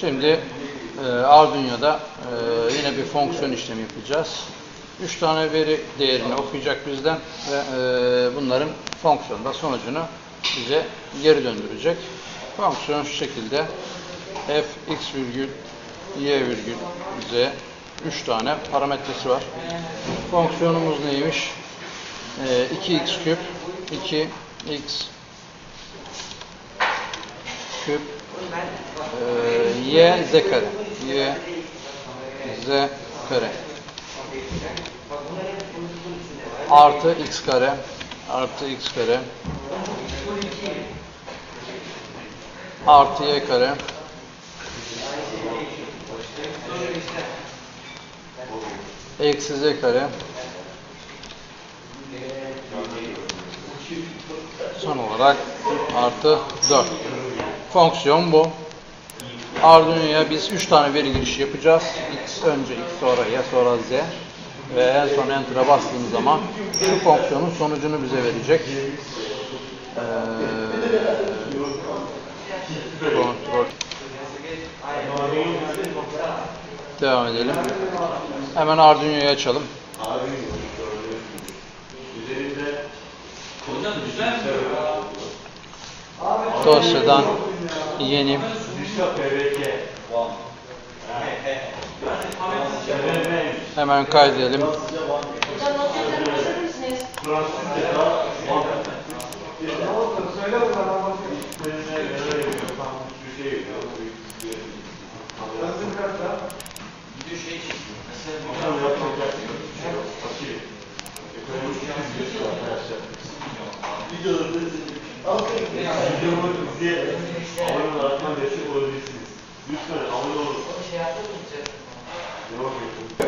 Şimdi e, Arduino'da e, yine bir fonksiyon işlemi yapacağız. 3 tane veri değerini okuyacak bizden ve e, bunların fonksiyonda sonucunu bize geri döndürecek. Fonksiyon şu şekilde f x virgül y virgül z 3 tane parametresi var. Fonksiyonumuz neymiş? E, 2x küp 2x küp e, y z kare y z kare artı x kare. Artı x kare. Artı y kare. Eksi z kare. Son olarak artı 4 fonksiyon bu Arduino'ya biz 3 tane veri girişi yapacağız. X önce X sonra Y sonra Z ve en son Enter'a bastığımız zaman şu fonksiyonun sonucunu bize verecek. Ee. Devam edelim. Hemen Arduino'yu açalım. Dosyadan yeni hemen kaydedelim. Not yazabilir misiniz? Videomu izleyerek abone olaraktan destek olabilirsiniz. Lütfen abone olun. Devam edin.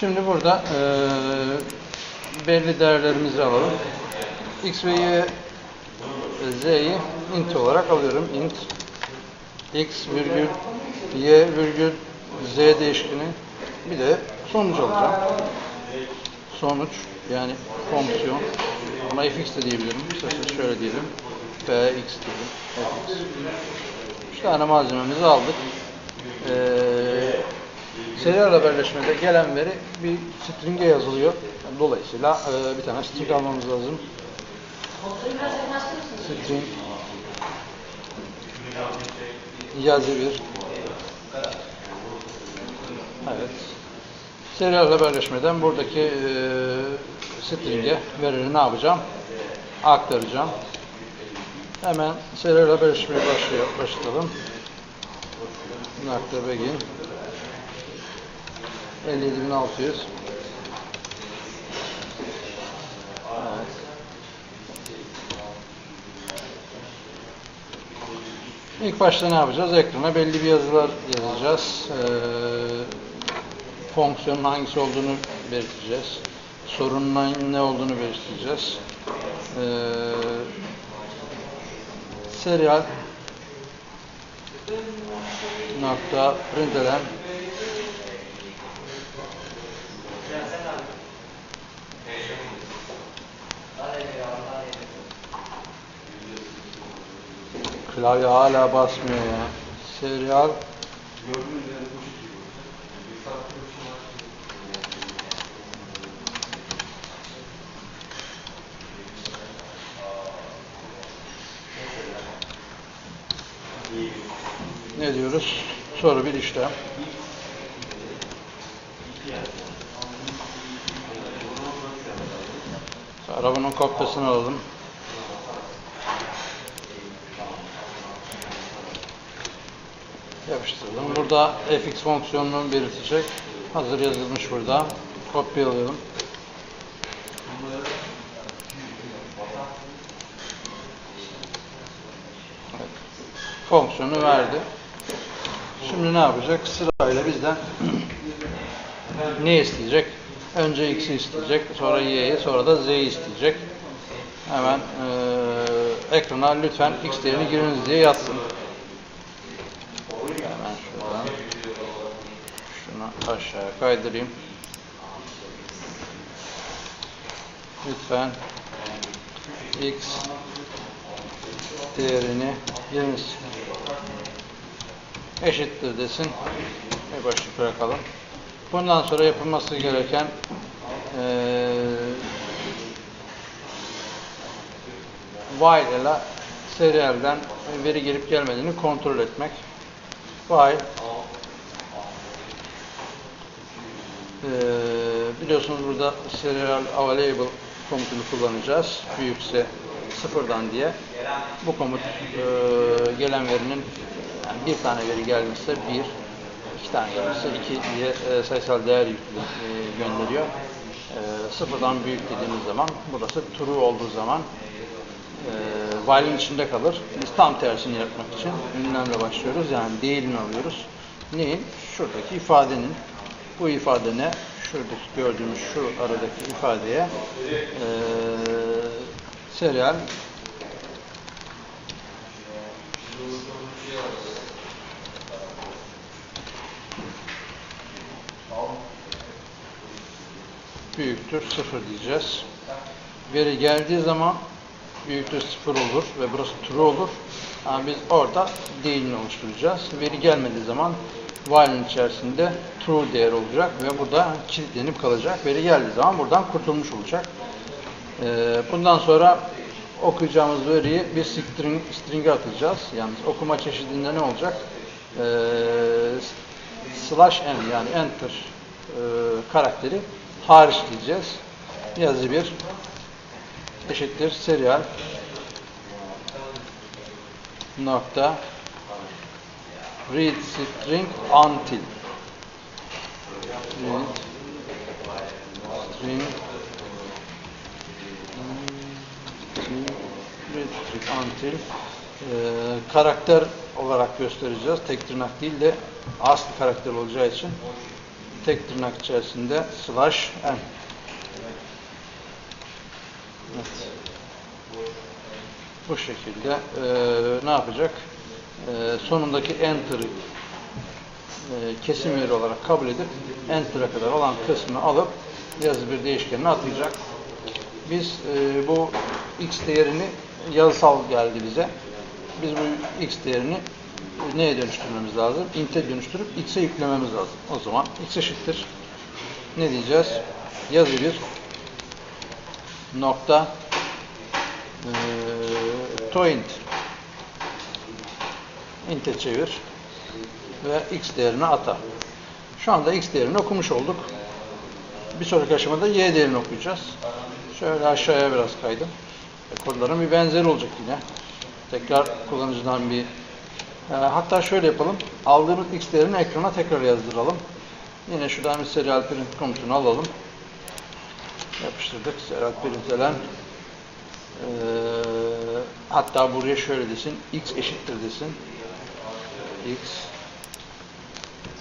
Şimdi burada eee, belli değerlerimizi alalım. X ve Y Z'yi int olarak alıyorum. int X virgül Y virgül Z değişkeni bir de sonuç alacağım. Sonuç yani fonksiyon. Buna fx de diyebilirim. İsterseniz şöyle diyelim. fx diyelim. fx. Üç tane malzememizi aldık. Ee, serial haberleşmede gelen veri bir string'e yazılıyor. Dolayısıyla e, bir tane string almamız lazım. String yazı bir. Evet. Serial haberleşmeden buradaki e, string'e verileri ne yapacağım? Aktaracağım. Hemen serial haberleşmeye başlıyor, başlatalım. Nokta begin 57600 Evet. İlk başta ne yapacağız? Ekrana belli bir yazılar yazacağız. Ee, fonksiyonun hangisi olduğunu belirteceğiz. Sorunun ne olduğunu belirteceğiz. Ee, serial nokta println Klavye hala basmıyor ya. Serial ne diyoruz? Soru bir işlem. Arabanın kopyasını alalım. Yapıştırdım. Burada fx fonksiyonunu belirtecek. Hazır yazılmış burada. Kopyalıyorum. Evet. Fonksiyonu verdi. Şimdi ne yapacak? Sırayla bizden ne isteyecek? Önce x'i isteyecek, sonra y'yi, sonra da z'yi isteyecek. Hemen eee ekrana lütfen x değerini giriniz diye yazsın. Hemen şuradan şunu aşağıya kaydırayım. Lütfen x değerini giriniz. Eşittir desin. Ve başlık bırakalım. Bundan sonra yapılması gereken eee while ile serialden veri gelip gelmediğini kontrol etmek. While eee, biliyorsunuz burada serial available komutunu kullanacağız. Büyükse sıfırdan diye. Bu komut eee, gelen verinin yani bir tane veri gelmişse bir, iki tane gelmişse iki diye eee, sayısal değer yüklü, eee, gönderiyor. Eee, sıfırdan büyük dediğimiz zaman burası true olduğu zaman e, while'in içinde kalır. Biz tam tersini yapmak için ünlemle başlıyoruz. Yani değilini alıyoruz. Neyin? Şuradaki ifadenin. Bu ifade ne? Şuradaki gördüğümüz şu aradaki ifadeye e, serial büyüktür sıfır diyeceğiz. Veri geldiği zaman büyüktür sıfır olur ve burası true olur. Ama biz orada değilini oluşturacağız. Veri gelmediği zaman while'in içerisinde true değer olacak ve burada kilitlenip kalacak. Veri geldiği zaman buradan kurtulmuş olacak. Ee, bundan sonra okuyacağımız veriyi bir string, string'e atacağız. Yalnız okuma çeşidinde ne olacak? Ee, slash n yani enter e, karakteri hariç diyeceğiz. Yazı bir eşittir serial nokta read string until read string string until Ee, karakter olarak göstereceğiz. Tek tırnak değil de asli karakter olacağı için tek tırnak içerisinde slash n Evet. Bu şekilde eee, ne yapacak? Eee, sonundaki enter'ı kesim yeri olarak kabul edip enter'a kadar olan kısmını alıp yazı bir değişkenine atayacak. Biz eee, bu x değerini yazısal geldi bize. Biz bu x değerini neye dönüştürmemiz lazım? Int'e dönüştürüp x'e yüklememiz lazım. O zaman x eşittir. Ne diyeceğiz? Yazı bir nokta eee toint int'e çevir ve x değerini ata. Şu anda x değerini okumuş olduk. Bir sonraki aşamada y değerini okuyacağız. Şöyle aşağıya biraz kaydım. E, kodların bir benzeri olacak yine. Tekrar kullanıcıdan bir e, hatta şöyle yapalım. Aldığımız x değerini ekrana tekrar yazdıralım. Yine şuradan bir serial print komutunu alalım yapıştırdık. Serhat Perintselen ee, hatta buraya şöyle desin. X eşittir desin. X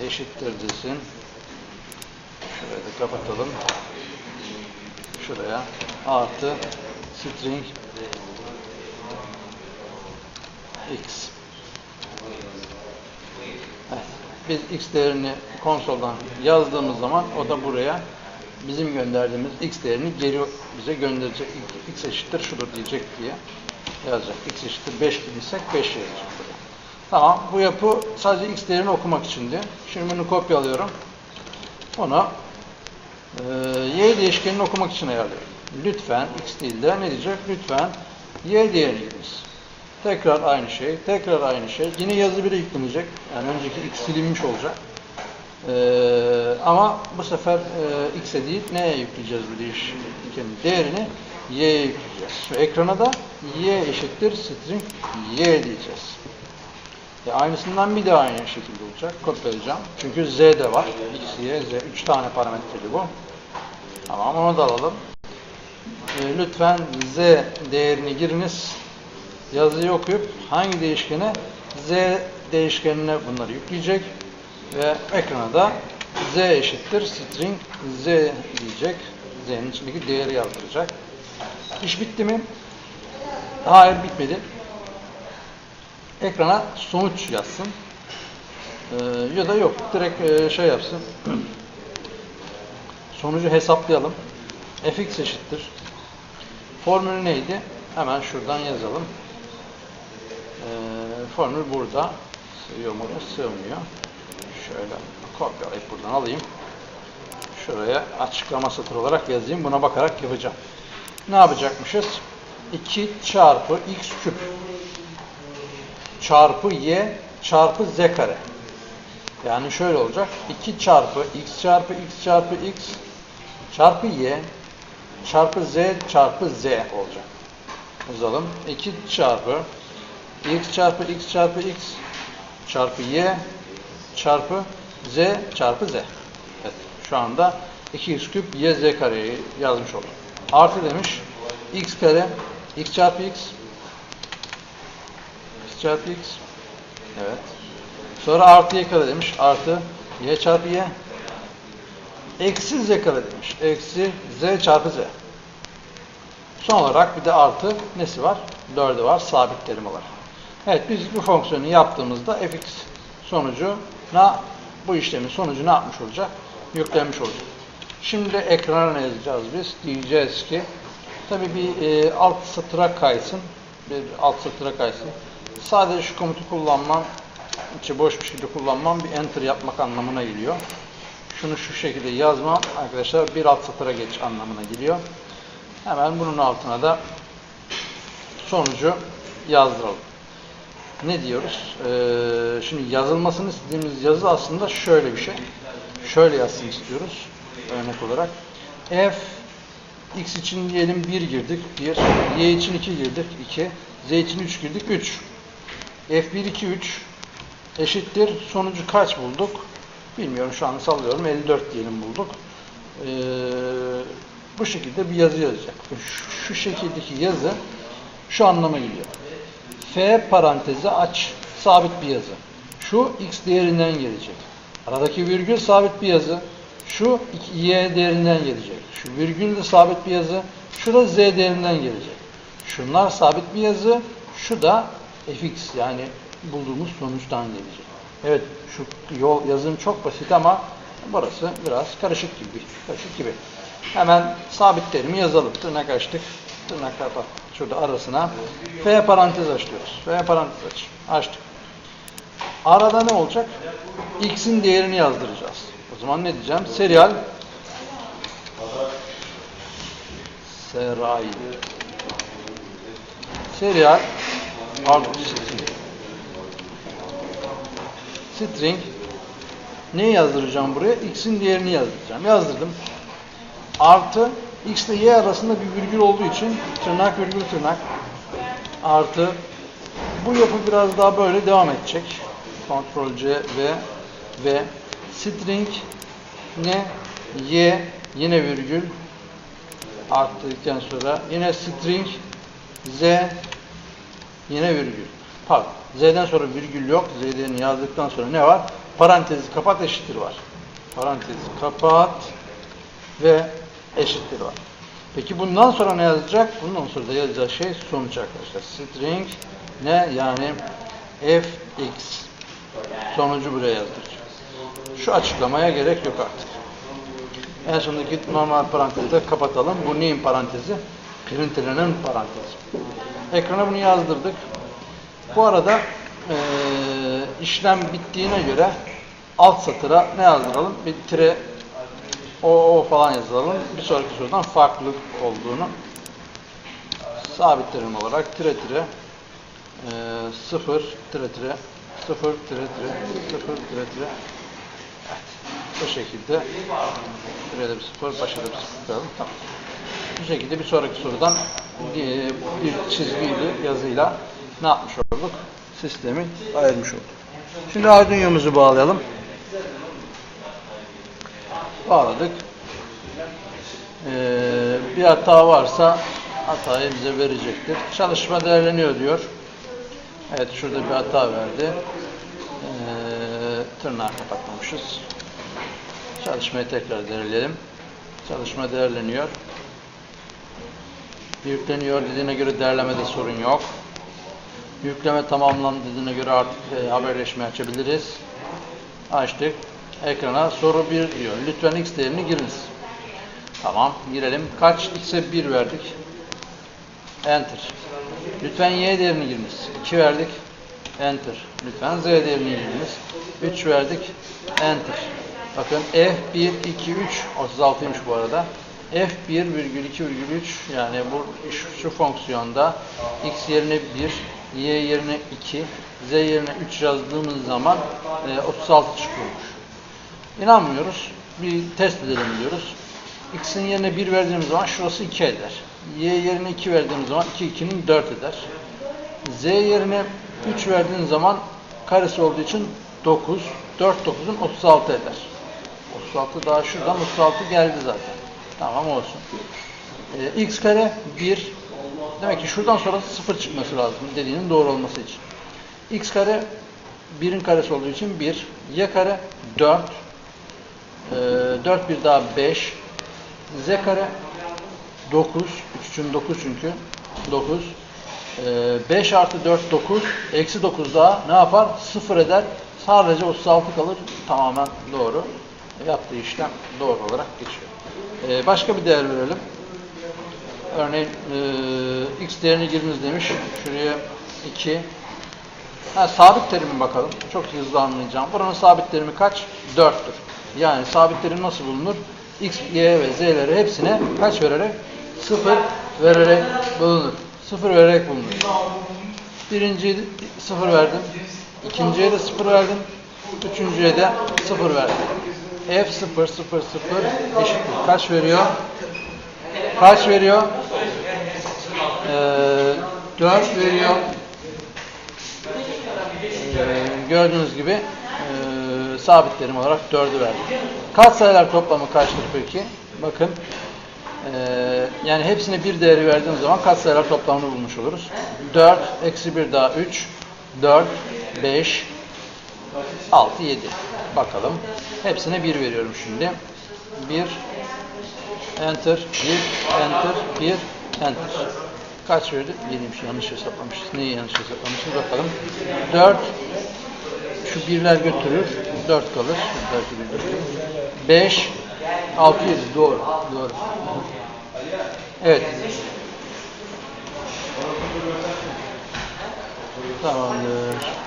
eşittir desin. Şurayı da kapatalım. Şuraya artı string X. Biz X değerini konsoldan yazdığımız zaman o da buraya bizim gönderdiğimiz x değerini geri bize gönderecek. x eşittir şudur diyecek diye yazacak. x eşittir 5 dediysek 5 yazacak buraya. Tamam. Bu yapı sadece x değerini okumak içindi. Şimdi bunu kopyalıyorum. Bunu e, y değişkenini okumak için ayarlıyorum. Lütfen x değil de ne diyecek? Lütfen y giriniz. Tekrar aynı şey. Tekrar aynı şey. Yine yazı biri yüklenecek. Yani önceki x silinmiş olacak. Ee, ama bu sefer e, x'e değil neye yükleyeceğiz bu değişkenin değerini? y'ye yükleyeceğiz. Şu ekrana da y eşittir string y diyeceğiz. E, aynısından bir daha aynı şekilde olacak. Kopyalayacağım. Çünkü z de var. x, y, z. Üç tane parametreli bu. Tamam onu da alalım. E, lütfen z değerini giriniz. Yazıyı okuyup hangi değişkene? z değişkenine bunları yükleyecek ve ekrana da z eşittir string z diyecek. Z'nin içindeki değeri yazdıracak. İş bitti mi? Hayır bitmedi. Ekrana sonuç yazsın. Ee, ya da yok. Direkt e, şey yapsın. Sonucu hesaplayalım. fx eşittir. Formülü neydi? Hemen şuradan yazalım. Ee, formül burada. Sığıyor mu? Sığmıyor. Şöyle kopyalayıp buradan alayım. Şuraya açıklama satırı olarak yazayım. Buna bakarak yapacağım. Ne yapacakmışız? 2 çarpı x küp çarpı y çarpı z kare. Yani şöyle olacak. 2 çarpı x çarpı x çarpı x çarpı y çarpı z çarpı z olacak. Yazalım. 2 çarpı x çarpı x çarpı x çarpı y çarpı z çarpı z. Evet. Şu anda 2x küp y z kareyi yazmış olduk. Artı demiş. x kare x çarpı x x çarpı x evet. Sonra artı y kare demiş. Artı y çarpı y eksi z kare demiş. Eksi z çarpı z. Son olarak bir de artı nesi var? 4'ü var sabit terim olarak. Evet biz bu fonksiyonu yaptığımızda fx sonucuna bu işlemin sonucu ne yapmış olacak? Yüklenmiş olacak. Şimdi ekrana ne yazacağız biz? Diyeceğiz ki tabii bir e, alt satıra kaysın. Bir alt satıra kaysın. Sadece şu komutu kullanmam içi boş bir şekilde kullanmam bir enter yapmak anlamına geliyor. Şunu şu şekilde yazmam arkadaşlar bir alt satıra geç anlamına geliyor. Hemen bunun altına da sonucu yazdıralım. Ne diyoruz? Ee, şimdi yazılmasını istediğimiz yazı aslında şöyle bir şey. Şöyle yazsın istiyoruz örnek olarak. F x için diyelim 1 girdik 1, y için 2 girdik 2, z için 3 girdik 3. F1 2 3 eşittir sonucu kaç bulduk? Bilmiyorum şu an sallıyorum 54 diyelim bulduk. Ee, bu şekilde bir yazı yazacak. Şu, şu şekildeki yazı şu anlama geliyor. F parantezi aç. Sabit bir yazı. Şu x değerinden gelecek. Aradaki virgül sabit bir yazı. Şu y değerinden gelecek. Şu virgül de sabit bir yazı. Şu da z değerinden gelecek. Şunlar sabit bir yazı. Şu da fx yani bulduğumuz sonuçtan gelecek. Evet şu yol yazım çok basit ama burası biraz karışık gibi. Karışık gibi. Hemen sabit terimi yazalım. Tırnak açtık. Tırnak kapat. Şurada arasına. F parantez açıyoruz. F parantez aç. Açtık. Arada ne olacak? X'in değerini yazdıracağız. O zaman ne diyeceğim? Serial Seray Serial Pardon string ne yazdıracağım buraya? X'in değerini yazdıracağım. Yazdırdım. Artı X ile Y arasında bir virgül olduğu için tırnak virgül tırnak artı bu yapı biraz daha böyle devam edecek. Ctrl C ve ve string ne y yine virgül arttıktan sonra yine string z yine virgül. Pardon. Z'den sonra virgül yok. Z'den yazdıktan sonra ne var? Parantezi kapat eşittir var. Parantezi kapat ve eşittir var. Peki bundan sonra ne yazacak? Bundan sonra da yazacağı şey sonuç arkadaşlar. String ne? Yani fx sonucu buraya yazdıracağız. Şu açıklamaya gerek yok artık. En sondaki normal parantezi kapatalım. Bu neyin parantezi? Printer'ının parantezi. Ekrana bunu yazdırdık. Bu arada eee, işlem bittiğine göre alt satıra ne yazdıralım? Bir tire o, o falan yazalım. Bir sonraki sorudan farklılık olduğunu sabit terim olarak tire tire eee 0 tire tire 0 tire tire 0 tire tire Evet. Bu şekilde şuraya da bir sıfır, başa da bir sıfır koyalım. Tamam. Bu şekilde bir sonraki sorudan bir, bir çizgiyle, yazıyla ne yapmış olduk? Sistemi ayırmış olduk. Şimdi Arduino'muzu bağlayalım. Bağladık. Ee, bir hata varsa hatayı bize verecektir. Çalışma değerleniyor diyor. Evet şurada bir hata verdi. Ee, tırnağı kapatmamışız. Çalışmayı tekrar değerleyelim. Çalışma değerleniyor. Yükleniyor dediğine göre değerlemede sorun yok. Yükleme tamamlandı dediğine göre artık e, haberleşme açabiliriz. Açtık. Ekrana soru 1 diyor. Lütfen x değerini giriniz. Tamam girelim. Kaç x'e 1 verdik. Enter. Lütfen y değerini giriniz. 2 verdik. Enter. Lütfen Z değerini giriniz. 3 verdik. Enter. Bakın F1, 2, 3. 36'ymış bu arada. F1 virgül 2 virgül 3 yani bu şu fonksiyonda x yerine 1, y yerine 2, z yerine 3 yazdığımız zaman e, 36 çıkıyormuş. İnanmıyoruz. Bir test edelim diyoruz. X'in yerine 1 verdiğimiz zaman şurası 2 eder. Y yerine 2 verdiğimiz zaman 2 2'nin 4 eder. Z yerine 3 verdiğin zaman karesi olduğu için 9. 4 9'un 36 eder. 36 daha şuradan 36 geldi zaten. Tamam olsun. Ee, x kare 1. Demek ki şuradan sonra 0 çıkması lazım dediğinin doğru olması için. x kare 1'in karesi olduğu için 1. y kare 4. Ee, 4 bir daha 5. z kare 9. 3 için 9 çünkü. 9. Ee, 5 artı 4 9. Eksi 9 daha ne yapar? 0 eder. Sadece 36 kalır. Tamamen doğru. Yaptığı işlem doğru olarak geçiyor. Ee, başka bir değer verelim. Örneğin e, x değerini giriniz demiş. Şuraya 2. Ha, sabit terimi bakalım. Çok hızlı anlayacağım. Buranın sabit terimi kaç? 4'tür. Yani sabit terim nasıl bulunur? x, y ve z'leri hepsine kaç vererek? 0 vererek bulunur. 0 vererek bulunur. Birinciye 0 verdim. İkinciye de 0 verdim. Üçüncüye de 0 verdim. F 0 0 0 eşittir. Kaç veriyor? Kaç veriyor? Ee, 4 veriyor. Ee, gördüğünüz gibi e, sabit terim olarak 4'ü verdim. Katsayılar toplamı kaçtır peki? Bakın. Ee, yani hepsine bir değeri verdiğimiz zaman katsayılar toplamını bulmuş oluruz. 4, eksi 1 daha 3, 4, 5, 6, 7. Bakalım. Hepsine 1 veriyorum şimdi. 1, enter, 1, enter, 1, enter. Kaç verdi? 7'ymiş. Yanlış hesaplamışız. Neyi yanlış hesaplamışız? Bakalım. 4, şu birler götürür. 4 kalır. Belki bir götürür. 5, 6, 7. Doğru. Doğru. Evet. Tamamdır.